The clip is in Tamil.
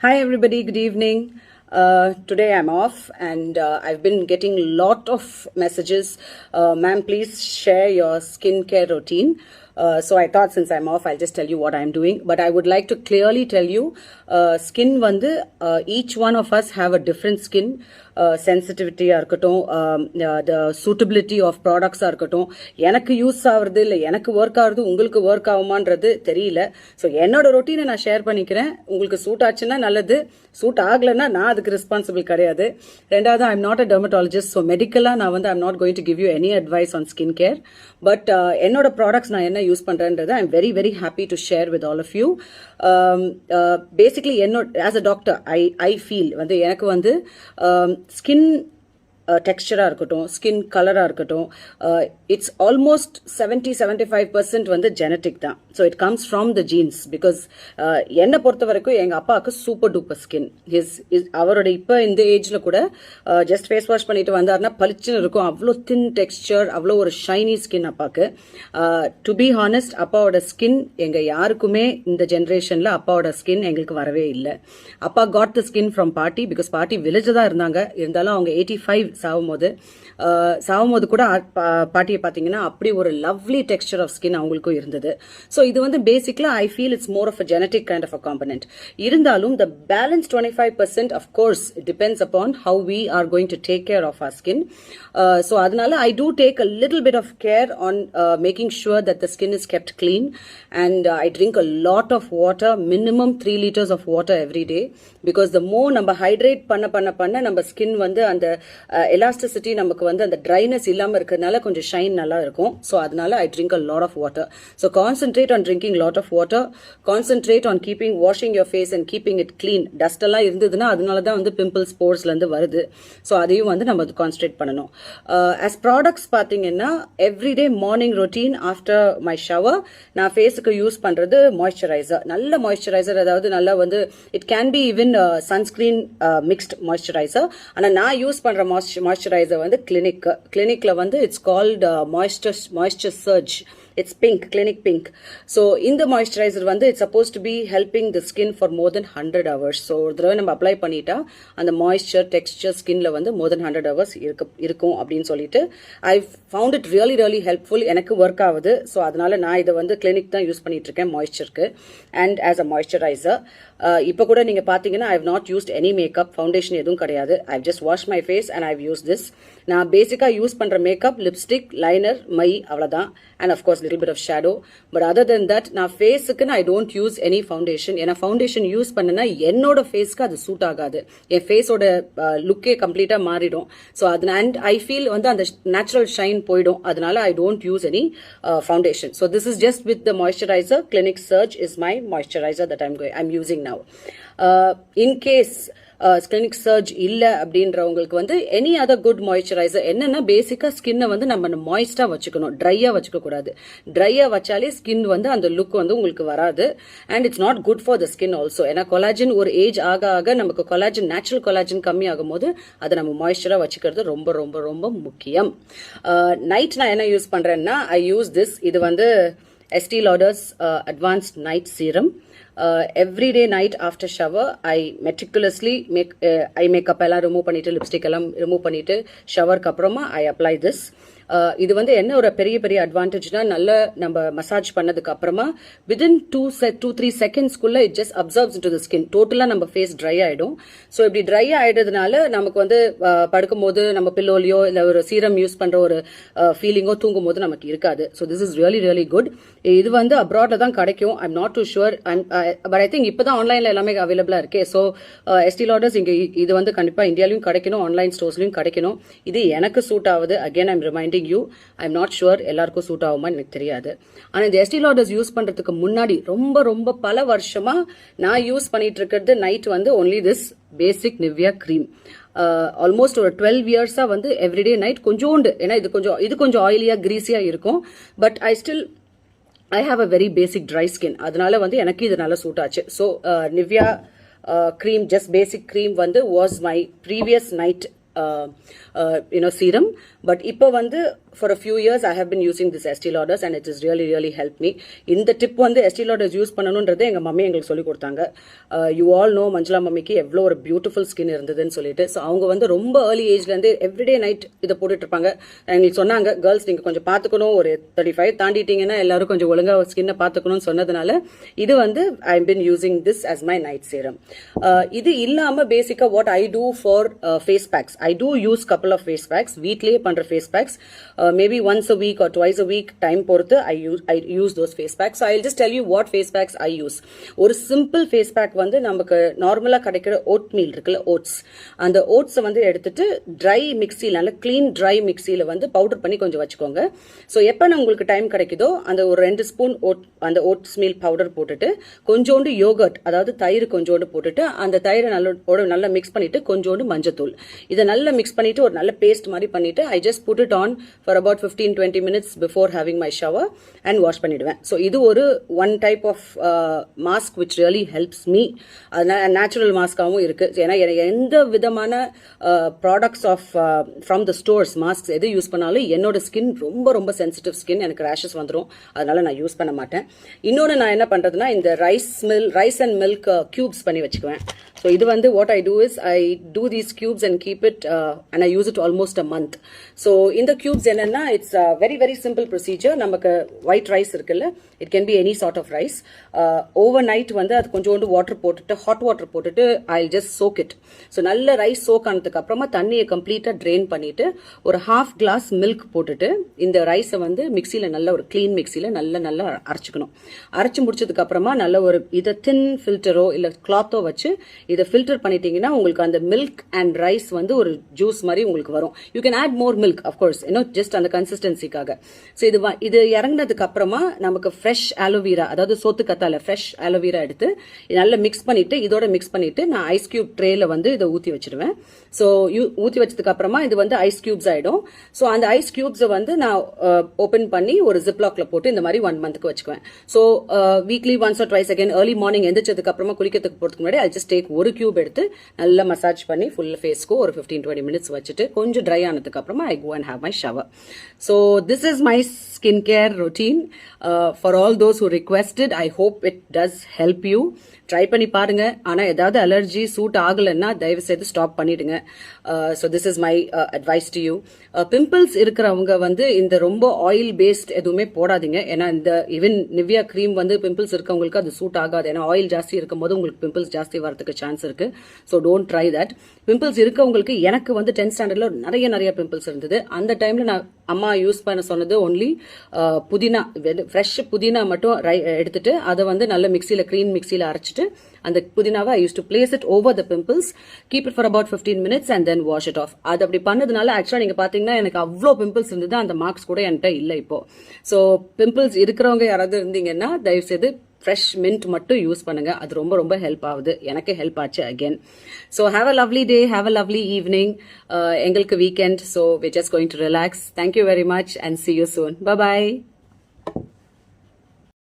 Hi, everybody. Good evening. Uh, today I'm off, and uh, I've been getting a lot of messages. Uh, ma'am, please share your skincare routine. Uh, so I thought since I'm off, I'll just tell you what I'm doing. But I would like to clearly tell you, uh, skin வந்து uh, each one of us have a different skin. Uh, சென்சிட்டிவிட்டியாக இருக்கட்டும் த சூட்டபிலிட்டி ஆஃப் ப்ராடக்ட்ஸாக இருக்கட்டும். எனக்கு யூஸ் ஆகுறது இல்லை எனக்கு ஒர்க் ஆகுறது உங்களுக்கு ஒர்க் ஆகுமான்றது தெரியல. ஸோ என்னோட ரொட்டீனை நான் ஷேர் பண்ணிக்கிறேன். உங்களுக்கு சூட் ஆச்சுன்னா நல்லது. சூட் ஆகலைன்னா நான் அதுக்கு ரெஸ்பான்சிபிள் கிடையாது. ரெண்டாவது I'm not a dermatologist so மெடிக்கலாக நான் வந்து I'm not going to give you any advice on skin care but என்னோட ப்ராடக்ட்ஸ் நான் என்ன use பண்ணுறேன்றது I'm very very happy to share with all of you basically என்னோட as a doctor I I feel வந்து எனக்கு வந்து ஸ்கின் டெக்ஸ்டராக இருக்கட்டும் ஸ்கின் கலராக இருக்கட்டும் it's almost seventy seventy five percent வந்து ஜெனட்டிக் தான். So it comes from the genes because என்னை பொறுத்த வரைக்கும் எங்கள் அப்பாவுக்கு super duper skin his is அவரோட இப்போ இந்த ஏஜில் கூட ஜஸ்ட் ஃபேஸ் வாஷ் பண்ணிட்டு வந்தாருன்னா பளிச்சுன்னு இருக்கும். அவ்வளோ தின் டெக்ஸ்டர் அவ்வளோ ஒரு ஷைனி ஸ்கின் அப்பாவுக்கு. டு பி ஹானஸ்ட் அப்பாவோட ஸ்கின் எங்கள் யாருக்குமே இந்த ஜென்ரேஷனில் அப்பாவோட ஸ்கின் எங்களுக்கு வரவே இல்லை. அப்பா காட் த ஸ்கின் ஃப்ரம் பாட்டி பிகாஸ் பாட்டி வில்லேஜ் தான் இருந்தாங்க. இருந்தாலும் அவங்க எயிட்டி ஃபைவ் சாகும்போது சாகும்போது கூட பாட்டியை பார்த்தீங்கன்னா அப்படி ஒரு லவ்லி டெக்ஸ்டர் ஆஃப் ஸ்கின் அவங்களுக்கும் இருந்தது. ஸோ இது வந்து பேசிக்கலாக I feel it's more of a genetic kind of a component இருந்தாலும் the balance twenty five percent of course depends upon how we are going to take care of our skin so அதனால I do take a little bit of care on making sure that the skin is kept clean and I drink a lot of water minimum three litres of water every day because the more நம்ம ஹைட்ரேட் பண்ண பண்ண பண்ண நம்ம ஸ்கின் வந்து அந்த எலாஸ்டிசிட்டி நமக்கு வந்து அந்த ட்ரைனஸ் இல்லாமல் இருக்கிறதுனால கொஞ்சம் ஷைன் நல்லா இருக்கும். ஸோ அதனால I drink a lot of water so concentrate on drinking lot of water concentrate on keeping washing your face and keeping it clean dust எல்லாம் இருந்ததுன்னா அதனால தான் வந்து பிம்பிள்ஸ் போர்ஸ்லேருந்து வருது. ஸோ அதையும் வந்து நம்ம கான்சன்ட்ரேட் பண்ணணும். ஆஸ் ப்ராடக்ட்ஸ் பார்த்தீங்கன்னா everyday morning routine after my shower நான் ஃபேஸுக்கு யூஸ் பண்ணுறது மாய்ஸ்சரைசர் நல்ல மாய்ஸ்சரைசர் அதாவது நல்லா வந்து it can be even sunscreen mixed moisturiser ஆனால் நான் யூஸ் பண்ணுற மாய்ஸ்சரைசர் வந்து கிளினிக் கிளினிக்கில் வந்து it's called moisture moisture surge it's pink Clinique pink so இந்த மாய்ஸ்சரைசர் வந்து it's suppose to be helping the skin for more than hundred hours so ஒரு தடவை நம்ம அப்ளை பண்ணிட்டா அந்த மாய்ஸ்சர் டெக்ஸ்டர் ஸ்கின்ல வந்து மோர் தென் ஹண்ட்ரட் ஹவர்ஸ் இருக்கு இருக்கும் அப்படின்னு சொல்லிட்டு I found it really really helpful எனக்கு ஒர்க் ஆகுது. ஸோ அதனால நான் இதை வந்து கிளினிக் தான் யூஸ் பண்ணிட்டு இருக்கேன் மாய்ஸ்சருக்கு and as a moisturiser uh, இப்போ கூட நீங்கள் பார்த்தீங்கன்னா I have not used any makeup foundation எதுவும் கிடையாது. I just wash my face and I I've use this நான் பேசிக்காக யூஸ் பண்ணுற மேக்கப் லிப்ஸ்டிக் லைனர் மை அவ்வளோதான் and of course little bit of shadow but other than that நான் ஃபேஸுக்கு I don't use any foundation ஏன்னா ஃபவுண்டேஷன் யூஸ் பண்ணனா என்னோட ஃபேஸ்க்கு அது சூட் ஆகாது. என் ஃபேஸோட லுக்கே கம்ப்ளீட்டாக மாறிடும். ஸோ அது அண்ட் ஐ ஃபீல் வந்து அந்த நேச்சுரல் ஷைன் போயிடும். அதனால I don't use any foundation so this is just with the moisturiser Clinique surge is my moisturiser that I'm I'm using now in case Clinique surge இல்லை அப்படின்றவங்களுக்கு வந்து எனி அதர் குட் மாய்ஸ்சரைசர் என்னன்னா பேசிக்காக ஸ்கின்னை வந்து நம்ம மாய்ஸ்டாக வச்சுக்கணும். ட்ரையாக வச்சுக்க கூடாது. ட்ரையாக வச்சாலே ஸ்கின் வந்து அந்த லுக் வந்து உங்களுக்கு வராது. And it's not good for the skin also ஏன்னா கொலாஜின் ஒரு ஏஜ் ஆக ஆக நமக்கு கொலாஜின் நேச்சுரல் கொலாஜின் கம்மி ஆகும் போது அதை நம்ம மாய்ஸ்சராக வச்சுக்கிறது ரொம்ப ரொம்ப ரொம்ப முக்கியம். நைட் நான் என்ன யூஸ் பண்ணுறேன்னா ஐ யூஸ் திஸ் இது வந்து Estee Lauder's advanced night serum every day night after shower I meticulously make I makeup எல்லாம் ரிமூவ் பண்ணிட்டு லிப்ஸ்டிக் எல்லாம் ரிமூவ் பண்ணிட்டு ஷவருக்கு அப்புறமா ஐ அப்ளை திஸ் இது வந்து என்ன ஒரு பெரிய பெரிய அட்வான்டேஜ்னா நல்ல நம்ம மசாஜ் பண்ணதுக்கு அப்புறமா within two set two three செகண்ட்ஸ்க்குள்ள it just absorbs to the skin டோட்டலாக நம்ம ஃபேஸ் ட்ரை ஆகிடும் ஸோ இப்படி ட்ரை ஆகிடுறதுனால நமக்கு வந்து படுக்கும் போது நம்ம பில்லோலியோ இல்லை ஒரு சீரம் யூஸ் பண்ணுற ஒரு ஃபீலிங்கோ தூங்கும் போது நமக்கு இருக்காது. So this is really really good இது வந்து அப்ராட்ல தான் கிடைக்கும். I'm not too sure but I think இப்போ தான் ஆன்லைனில் எல்லாமே அவைலபிளாக இருக்கே. ஸோ எஸ்டி லாடர்ஸ் இங்கே இது வந்து கண்டிப்பாக இந்தியாலையும் கிடைக்கணும். ஆன்லைன் ஸ்டோர்ஸ்லையும் கிடைக்கணும். இது எனக்கு சூட் ஆகுது. Again I'm reminding you I'm not sure எல்லாருக்கும் சூட் ஆகுமா எனக்கு தெரியாது. ஆனால் இந்த எஸ்டி லாடர்ஸ் யூஸ் பண்ணுறதுக்கு முன்னாடி ரொம்ப ரொம்ப பல வருஷமா நான் யூஸ் பண்ணிட்டு இருக்கிறது நைட் வந்து only this basic Nivea cream almost ஒரு டுவெல் இயர்ஸாக வந்து எவ்ரிடே நைட் கொஞ்சோண்டு ஏன்னா இது கொஞ்சம் இது கொஞ்சம் ஆயிலியாக கிரீஸியாக இருக்கும். But I still I have a very basic dry skin அதனால வந்து எனக்கு இது நல்லா சூட் ஆச்சு. So Nivea cream just basic cream வந்து was my previous night you know serum but இப்போ வந்து for a few years I have been using this Estee Lauders and it has really really helped me. இந்த டிப் வந்து Estee Lauders யூஸ் பண்ணணுன்றது எங்கள் மம்மி எங்களுக்கு சொல்லி கொடுத்தாங்க. யூ ஆல் நோ மஞ்சுளா மம்மிக்கு எவ்வளோ ஒரு பியூட்டிஃபுல் ஸ்கின் இருந்ததுன்னு சொல்லிட்டு. ஸோ அவங்க வந்து ரொம்ப ஏர்லி ஏஜ்லேருந்து எவ்ரிடே நைட் இதை போட்டுட்டு இருப்பாங்க. எங்களுக்கு சொன்னாங்க கேர்ள்ஸ் நீங்கள் கொஞ்சம் பார்த்துக்கணும். ஒரு தேர்ட்டி ஃபைவ் தாண்டிட்டீங்கன்னா எல்லாரும் கொஞ்சம் ஒழுங்காக ஸ்கின்னை பார்த்துக்கணும்னு சொன்னதுனால இது வந்து I been using this as my night serum இது இல்லாமல் பேசிக்காக what I do for face packs I do use couple of face packs வீட்லேயே பண்ணுற face packs maybe once a week or twice a week time பொறுத்து I use I use those face packs I just tell you what face packs I use ஒரு சிம்பிள் ஃபேஸ் பேக் வந்து நமக்கு நார்மலாக கிடைக்கிற ஓட் மீல் இருக்குல்ல ஓட்ஸ் அந்த ஓட்ஸை வந்து எடுத்துட்டு ட்ரை மிக்சியில் நல்ல க்ளீன் ட்ரை மிக்சியில் வந்து பவுடர் பண்ணி கொஞ்சம் வச்சுக்கோங்க. ஸோ எப்போ உங்களுக்கு டைம் கிடைக்குதோ அந்த ஒரு ரெண்டு ஸ்பூன் ஓட் அந்த ஓட்ஸ் மீல் பவுடர் போட்டுட்டு கொஞ்சோண்டு யோகர்ட் அதாவது தயிர் கொஞ்சோண்டு போட்டுட்டு அந்த தயிரை நல்ல நல்லா மிக்ஸ் பண்ணிட்டு கொஞ்சோண்டு மஞ்சத்தூள். இதை நல்லா மிக்ஸ் பண்ணிட்டு ஒரு நல்ல பேஸ்ட் மாதிரி பண்ணிட்டு I just put it on for about fifteen twenty minutes before having my shower and wash பண்ணிடுவேன். ஸோ இது ஒரு one type of mask which really helps me அதனால் நேச்சுரல் மாஸ்காகவும் இருக்குது ஏன்னா எந்த விதமான products of from the stores mask எது யூஸ் பண்ணாலும் என்னோட ஸ்கின் ரொம்ப ரொம்ப சென்சிட்டிவ் ஸ்கின் எனக்கு ரேஷஸ் வந்துடும் அதனால நான் யூஸ் பண்ண மாட்டேன். இன்னொன்று நான் என்ன பண்ணுறதுனா இந்த rice milk rice and milk cubes பண்ணி வச்சுக்குவேன். ஸோ இது வந்து what I do is I do these cubes and keep it and I use it almost a month so இந்த க்யூப்ஸ் என்னன்னா it's very very simple procedure நமக்கு ஒயிட் ரைஸ் இருக்குல்ல it can be any sort of rice overnight வந்து அது கொஞ்சோண்டு வாட்டர் போட்டுட்டு ஹாட் வாட்டர் போட்டுட்டு I just soak it so நல்ல ரைஸ் சோக் ஆனதுக்கு அப்புறமா தண்ணியை கம்ப்ளீட்டாக ட்ரெயின் பண்ணிட்டு ஒரு ஹாஃப் கிளாஸ் மில்க் போட்டுட்டு இந்த ரைஸை வந்து மிக்சியில் நல்ல ஒரு க்ளீன் மிக்சியில் நல்ல நல்லா அரைச்சிக்கணும். அரைச்சி முடிச்சதுக்கு அப்புறமா நல்ல ஒரு இதை தின் ஃபில்டரோ இல்லை கிளாத்தோ வச்சு இதை ஃபில்டர் பண்ணிட்டீங்கன்னா உங்களுக்கு அந்த மில்க் அண்ட் ரைஸ் வந்து ஒரு ஜூஸ் மாதிரி உங்களுக்கு வரும். You can add more milk of course இன்னும் ஜஸ்ட் அந்த கன்சிஸ்டன்சிக்காக ஸோ இது இது இறங்கினதுக்கு அப்புறமா நமக்கு ஃப்ரெஷ் ஆலோவீரா அதாவது சோத்து கத்தால ஃப்ரெஷ் ஆலோவீரா எடுத்து நல்லா மிக்ஸ் பண்ணிட்டு இதோட மிக்ஸ் பண்ணிட்டு நான் ஐஸ் கியூப் ட்ரேல வந்து இதை ஊற்றி வச்சிருவேன் ஸோ ஊற்றி வச்சதுக்கு அப்புறமா இது வந்து ஐஸ் கியூப்ஸ் ஆகிடும் ஸோ அந்த ஐஸ் கியூப்ஸை வந்து நான் ஓப்பன் பண்ணி ஒரு ஜிப்லாக்ல போட்டு இந்த மாதிரி ஒன் மந்த்துக்கு வச்சுக்குவேன். So weekly once or twice again early morning எந்திரிச்சதுக்கு அப்புறமா குளிக்கிறதுக்கு போகிறதுக்கு முன்னாடி ஐ ஜஸ்ட் டேக் ஒரு கியூப் எடுத்து நல்லா மசாஜ் பண்ணி ஃபுல் ஃபேஸ்க்கு ஒரு ஃபிஃப்டீன் டுவெண்ட்டி மினிட்ஸ் வச்சுட்டு கொஞ்சம் ட்ரை ஆனதுக்கப்புறமா I go and have my shower so this is my skin care routine for all those who requested I hope it does help you try பண்ணி பாருங்க. ஆனால் ஏதாவது அலர்ஜி சூட் ஆகலைன்னா தயவு செய்து ஸ்டாப் பண்ணிடுங்க so this is my advice to you pimples இருக்கிறவங்க வந்து இந்த ரொம்ப ஆயில் பேஸ்ட் எதுவுமே போடாதீங்க. ஏன்னா இந்த ஈவன் நிவ்யா க்ரீம் வந்து பிம்பிள்ஸ் இருக்கவங்களுக்கு அது சூட் ஆகாது. ஏன்னா ஆயில் ஜாஸ்தி இருக்கும்போது உங்களுக்கு பிம்பிள்ஸ் ஜாஸ்தி வரதுக்கு சான்ஸ் இருக்கு. So don't try that pimples இருக்கவங்களுக்கு எனக்கு வந்து டென்த் ஸ்டாண்டர்டில் நிறைய நிறைய பிம்பிள்ஸ் இருந்தது. அந்த டைம்ல நான் அம்மா யூஸ் பண்ண சொன்னது ஒன்லி புதினா ஃப்ரெஷ் புதினா மட்டும் ரை- எடுத்துட்டு அதை வந்து நல்ல மிக்சியில் க்ரீன் மிக்சியில் அரைச்சிட்டு அந்த புதினாவை I use to place it over the pimples keep it for about fifteen minutes and then wash it off அது அப்படி பண்ணதுனால ஆக்சுவலாக நீங்கள் பார்த்தீங்கன்னா எனக்கு அவ்வளோ பிம்பிள்ஸ் இருந்தது அந்த மார்க்ஸ் கூட என்கிட்ட இல்லை இப்போ. ஸோ பிம்பிள்ஸ் இருக்கிறவங்க யாராவது இருந்தீங்கன்னா தயவுசெய்து ஃப்ரெஷ் மின்ட் மட்டும் யூஸ் பண்ணுங்க. அது ரொம்ப ரொம்ப ஹெல்ப் ஆகுது. எனக்கு ஹெல்ப் ஆச்சு again so have a lovely day have a lovely evening எங்களுக்கு weekend so we just going to relax thank you very much and see you soon bye